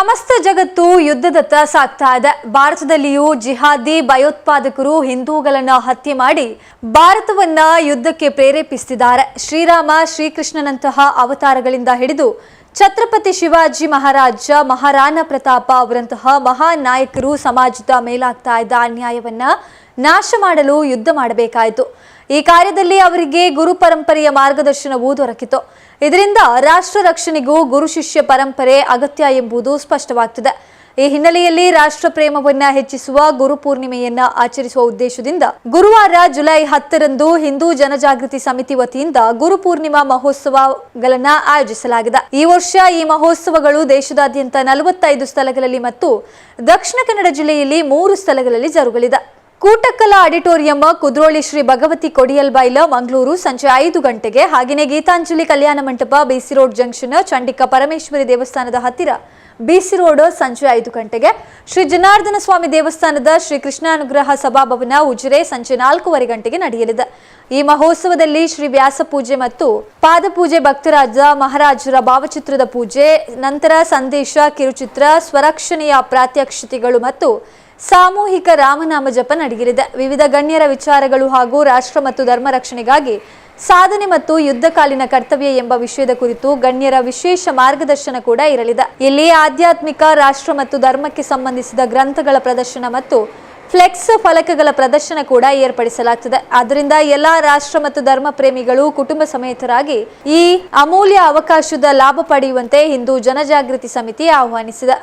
ಸಮಸ್ತ ಜಗತ್ತು ಯುದ್ಧದತ್ತ ಸಾಗ್ತಾ ಇದೆ. ಭಾರತದಲ್ಲಿಯೂ ಜಿಹಾದಿ ಭಯೋತ್ಪಾದಕರು ಹಿಂದೂಗಳನ್ನ ಹತ್ಯೆ ಮಾಡಿ ಭಾರತವನ್ನ ಯುದ್ಧಕ್ಕೆ ಪ್ರೇರೇಪಿಸುತ್ತಿದ್ದಾರೆ ಶ್ರೀರಾಮ ಶ್ರೀಕೃಷ್ಣನಂತಹ ಅವತಾರಗಳಿಂದ ಹಿಡಿದು ಛತ್ರಪತಿ ಶಿವಾಜಿ ಮಹಾರಾಜ, ಮಹಾರಾಣ ಪ್ರತಾಪ ಅವರಂತಹ ಮಹಾನ್ ನಾಯಕರು ಸಮಾಜದ ಮೇಲಾಗ್ತಾ ಇದ್ದ ಅನ್ಯಾಯವನ್ನ ನಾಶ ಮಾಡಲು ಯುದ್ಧ ಮಾಡಬೇಕಾಯಿತು. ಈ ಕಾರ್ಯದಲ್ಲಿ ಅವರಿಗೆ ಗುರು ಪರಂಪರೆಯ ಮಾರ್ಗದರ್ಶನವೂ ದೊರಕಿತು. ಇದರಿಂದ ರಾಷ್ಟ್ರ ರಕ್ಷಣೆಗೂ ಗುರು ಶಿಷ್ಯ ಪರಂಪರೆ ಅಗತ್ಯ ಎಂಬುದು ಸ್ಪಷ್ಟವಾಗ್ತದೆ. ಈ ಹಿನ್ನೆಲೆಯಲ್ಲಿ ರಾಷ್ಟ್ರ ಪ್ರೇಮವನ್ನ ಹೆಚ್ಚಿಸುವ ಗುರು ಪೂರ್ಣಿಮೆಯನ್ನ ಆಚರಿಸುವ ಉದ್ದೇಶದಿಂದ ಗುರುವಾರ ಜುಲೈ ಹತ್ತರಂದು ಹಿಂದೂ ಜನಜಾಗೃತಿ ಸಮಿತಿ ವತಿಯಿಂದ ಗುರು ಪೂರ್ಣಿಮಾ ಮಹೋತ್ಸವಗಳನ್ನ ಆಯೋಜಿಸಲಾಗಿದೆ. ಈ ವರ್ಷ ಈ ಮಹೋತ್ಸವಗಳು ದೇಶದಾದ್ಯಂತ ನಲವತ್ತೈದು ಸ್ಥಳಗಳಲ್ಲಿ ಮತ್ತು ದಕ್ಷಿಣ ಕನ್ನಡ ಜಿಲ್ಲೆಯಲ್ಲಿ ಮೂರು ಸ್ಥಳಗಳಲ್ಲಿ ಜರುಗಲಿದೆ. ಕೂಟಕ್ಕಲ ಆಡಿಟೋರಿಯಂ ಕುದ್ರೋಳಿ ಶ್ರೀ ಭಗವತಿ ಕೊಡಿಯಲ್ಬೈಲ ಮಂಗಳೂರು, ಸಂಜೆ ಐದು ಗಂಟೆಗೆ. ಹಾಗೆಯೇ ಗೀತಾಂಜಲಿ ಕಲ್ಯಾಣ ಮಂಟಪ B C road junction, Chandika Parameshwari ದೇವಸ್ಥಾನದ ಹತ್ತಿರ. ಬಿಸಿ ರೋಡ್ ಸಂಜೆ ಐದು ಗಂಟೆಗೆ. ಶ್ರೀ ಜನಾರ್ದನ ಸ್ವಾಮಿ ದೇವಸ್ಥಾನದ ಶ್ರೀ ಕೃಷ್ಣಾನುಗ್ರಹ ಸಭಾಭವನ ಉಜಿರೆ ಸಂಜೆ ನಾಲ್ಕೂವರೆ ಗಂಟೆಗೆ ನಡೆಯಲಿದೆ. ಈ ಮಹೋತ್ಸವದಲ್ಲಿ ಶ್ರೀ ವ್ಯಾಸ ಪೂಜೆ ಮತ್ತು ಪಾದಪೂಜೆ ಭಕ್ತರಾಜ ಮಹಾರಾಜರ ಭಾವಚಿತ್ರದ ಪೂಜೆ, ನಂತರ ಸಂದೇಶ, ಕಿರುಚಿತ್ರ, ಸ್ವರಕ್ಷಣೆಯ ಪ್ರಾತ್ಯಕ್ಷತೆಗಳು ಮತ್ತು ಸಾಮೂಹಿಕ ರಾಮನಾಮ ಜಪ ನಡೆಯಲಿದೆ. ವಿವಿಧ ಗಣ್ಯರ ವಿಚಾರಗಳು ಹಾಗೂ ರಾಷ್ಟ್ರ ಮತ್ತು ಧರ್ಮ ರಕ್ಷಣೆಗಾಗಿ ಸಾಧನೆ ಮತ್ತು ಯುದ್ಧಕಾಲೀನ ಕರ್ತವ್ಯ ಎಂಬ ವಿಷಯದ ಕುರಿತು ಗಣ್ಯರ ವಿಶೇಷ ಮಾರ್ಗದರ್ಶನ ಕೂಡ ಇರಲಿದೆ. ಇಲ್ಲಿ ಆಧ್ಯಾತ್ಮಿಕ, ರಾಷ್ಟ್ರ ಮತ್ತು ಧರ್ಮಕ್ಕೆ ಸಂಬಂಧಿಸಿದ ಗ್ರಂಥಗಳ ಪ್ರದರ್ಶನ ಮತ್ತು ಫ್ಲೆಕ್ಸ್ ಫಲಕಗಳ ಪ್ರದರ್ಶನ ಕೂಡ ಏರ್ಪಡಿಸಲಾಗ್ತದೆ. ಆದ್ದರಿಂದ ಎಲ್ಲಾ ರಾಷ್ಟ್ರ ಮತ್ತು ಧರ್ಮ ಪ್ರೇಮಿಗಳು, ಕುಟುಂಬ ಸಮೇತರಾಗಿ ಈ ಅಮೂಲ್ಯ ಅವಕಾಶದ ಲಾಭ ಪಡೆಯುವಂತೆ ಹಿಂದೂ ಜನಜಾಗೃತಿ ಸಮಿತಿ ಆಹ್ವಾನಿಸಿದೆ.